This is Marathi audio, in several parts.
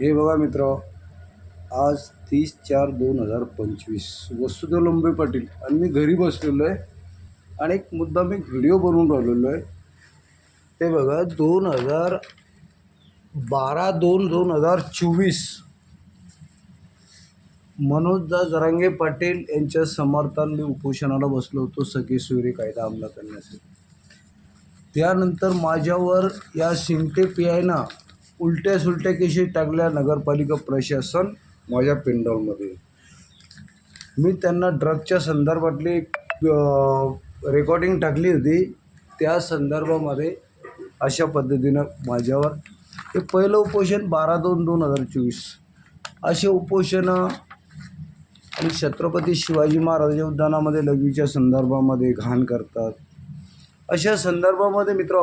हे बघा मित्र आज तीस चार दोन हजार पंचवीस. वसुदेव लंबे पाटील आणि मी घरी बसलेलो आहे आणि एक मुद्दा मी व्हिडिओ बनवून राहिलेलो आहे. ते बघा दोन हजार बारा दोन दोन हजार चोवीस. मनोजदा जरांगे पाटील यांच्या समर्थान मी उपोषणाला बसलो होतो सगळे सोयरे कायदा अंमलात आणण्यासाठी. त्यानंतर माझ्यावर या सिंगटे पी आयनं उलट्या सुलट्या केशी टाकल्या नगरपालिका प्रशासन माझ्या पिंडॉलमध्ये मी त्यांना ड्रगच्या संदर्भातली रेकॉर्डिंग टाकली होती. त्या संदर्भामध्ये अशा पद्धतीनं माझ्यावर हे पहिलं उपोषण बारा दोन दोन हजार चोवीस. असे उपोषणं आणि छत्रपती शिवाजी महाराजांच्या उद्यानामध्ये लघवीच्या संदर्भामध्ये घाण करतात. अशा संदर्भामध्ये मित्र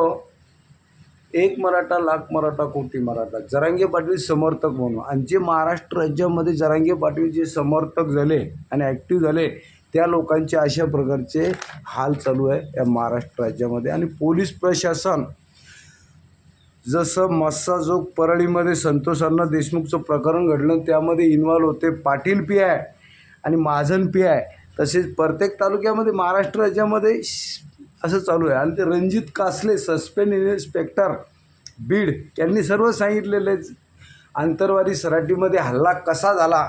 एक मराठा लाख मराठा कोटी मराठा. जरांगे पाटील समर्थक म्हणून. आणि जे महाराष्ट्र राज्यामध्ये जरांगे पाटील जे समर्थक झाले आणि ॲक्टिव्ह झाले त्या लोकांचे अशा प्रकारचे हाल चालू आहे या महाराष्ट्र राज्यामध्ये. आणि पोलीस प्रशासन जसं मस्साजोग परळीमध्ये संतोषांना देशमुखचं प्रकरण घडलं त्यामध्ये इन्व्हॉल्व होते पाटील पी आय आणि महाजन पी आय. तसेच प्रत्येक तालुक्यामध्ये महाराष्ट्र राज्यामध्ये श- असं चालू आहे. आणि ते रणजित कासले सस्पेंड इन्स्पेक्टर बीड यांनी सर्व सांगितलेलं आहे. आंतरवादी सराटीमध्ये हल्ला कसा झाला?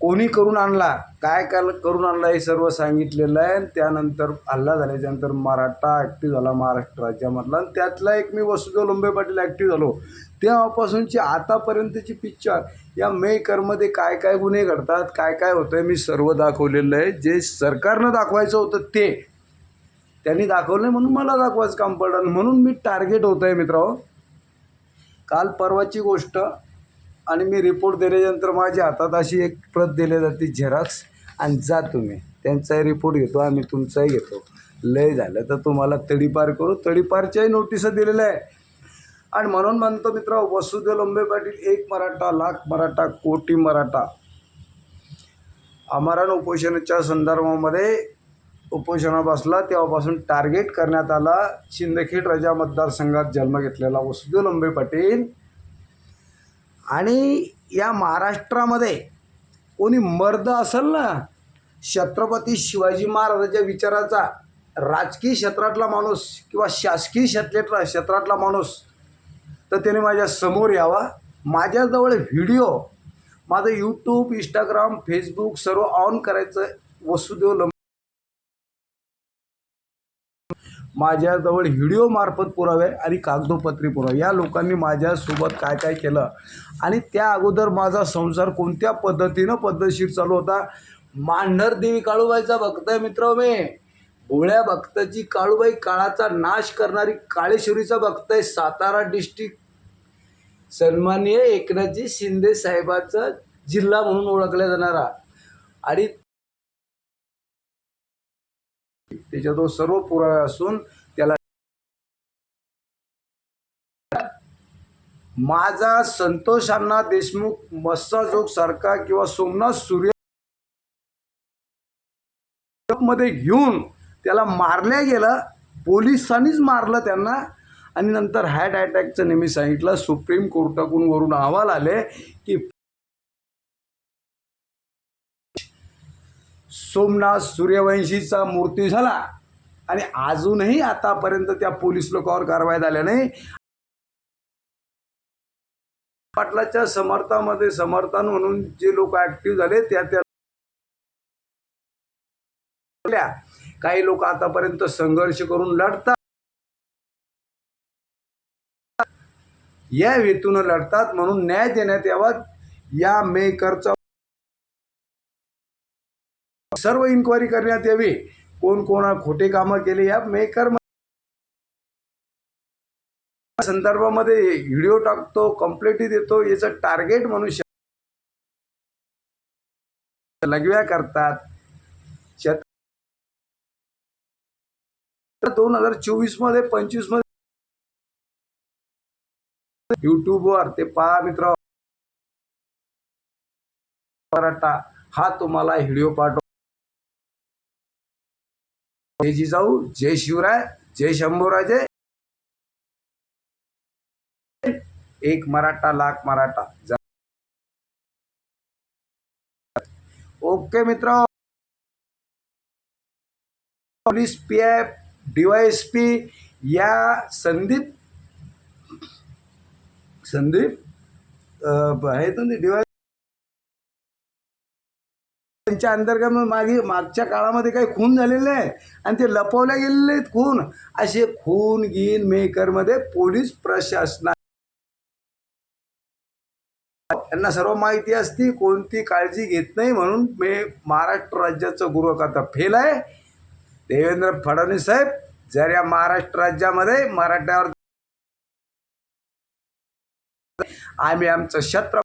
कोणी करून आणला? काय काय करून आणला हे सर्व सांगितलेलं आहे. आणि त्यानंतर हल्ला झाल्याच्यानंतर मराठा ॲक्टिव्ह झाला महाराष्ट्र राज्यामधला. आणि त्यातला एक मी वसुदेव लोंबे पाटील ॲक्टिव्ह झालो. तेव्हापासूनची आतापर्यंतची पिक्चर या मेकरमध्ये काय काय गुन्हे घडतात काय काय होतं आहे मी सर्व दाखवलेलं आहे. जे सरकारनं दाखवायचं होतं ते त्यांनी दाखवलं नाही म्हणून मला दाखवायचं काम पडलं आणि म्हणून मी टार्गेट होतं आहे मित्र. काल परवाची गोष्ट आणि मी रिपोर्ट दिल्यानंतर माझ्या हातात अशी एक प्रत दिली जाते झेरॉक्स आणि जा तुम्ही. त्यांचाही रिपोर्ट घेतो आम्ही तुमचाही घेतो. लय झालं तर तुम्हाला तडीपार करू. तडीपारच्याही नोटिसा दिलेल्या आहे आणि म्हणून म्हणतो मित्र वसुदेव लंबे पाटील एक मराठा लाख मराठा कोटी मराठा. आमरण उपोषणाच्या संदर्भामध्ये उपोषणा बसला तेव्हापासून टार्गेट करण्यात आला. शिंदखेड रजा मतदारसंघात जन्म घेतलेला वसुदेव लंबे पाटील. आणि या महाराष्ट्रामध्ये कोणी मर्द असेल ना छत्रपती शिवाजी महाराजाच्या विचाराचा राजकीय क्षेत्रातला माणूस किंवा शासकीय क्षेत्रातला क्षेत्रातला माणूस तर त्याने माझ्यासमोर यावा. माझ्याजवळ व्हिडिओ माझं यूट्यूब इंस्टाग्राम फेसबुक सर्व ऑन करायचं वसुदेव माझ्याजवळ व्हिडिओमार्फत पुरावे आणि कागदोपत्री पुरावे. या लोकांनी माझ्यासोबत काय काय केलं? आणि त्या अगोदर माझा संसार कोणत्या पद्धतीनं पद्धतशीर चालू होता? मांढर देवी काळूबाईचा भक्त आहे मित्र मी. भोळ्या भक्ताची काळूबाई काळाचा नाश करणारी काळेश्वरीचा भक्त आहे सातारा डिस्ट्रिक्ट. सन्माननीय एकनाथजी शिंदे साहेबाचा जिल्हा म्हणून ओळखला जाणारा. आणि त्याच्याजवळ सर्व पुरावे असून त्याला माझा संतोष अण्णा देशमुख मस्साजोग सारखा किंवा सोमनाथ सूर्यमध्ये घेऊन त्याला मारल्या गेलं पोलिसांनीच मारलं त्यांना. आणि नंतर हार्ट अटॅकचं नेहमी सांगितलं सुप्रीम कोर्टाकडून वरून अहवाल आले की सोमनाथ सूर्यवंशीचा मृत्यू झाला. आणि अजूनही आतापर्यंत त्या पोलीस लोकांवर कारवाई झाल्या नाही. पाटलाच्या समर्थामध्ये समर्थन म्हणून जे लोक ऍक्टिव्ह झाले त्या त्या काही लोक आतापर्यंत संघर्ष करून लढतात. या हेतून लढतात म्हणून न्याय देण्यात यावा. या मेकरचा सर्व इन्क्वायरी करण्यात यावी. कोण कोणा खोटे कामं केले या मेकर संदर्भामध्ये व्हिडिओ टाकतो कंप्लेंटी देतो याचं टार्गेट मनुष्य लगव्या करतात. शेत दोन हजार चोवीसमध्ये पंचवीसमध्ये युट्यूबवर ते पहा मित्र हा तुम्हाला व्हिडिओ पाठव. जय जिजाऊ जय शिवराय जय शंभूराजे. एक मराठा लाख मराठा. ओके मित्र. Police P I D P या संदीप संदीप अं, आहेत ना त्यांच्या अंतर्गत मागे मागच्या काळामध्ये काही खून झालेले आहे आणि ते लपवल्या गेलेले आहेत खून. असे खून गिन मेकरमध्ये पोलीस प्रशासना त्यांना सर्व माहिती असती कोणती काळजी घेत नाही म्हणून मे महाराष्ट्र राज्याचं गृहकर्ता फेल आहे. देवेंद्र फडणवीस साहेब जर या महाराष्ट्र राज्यामध्ये मराठ्यावर आम्ही आमचं छत्र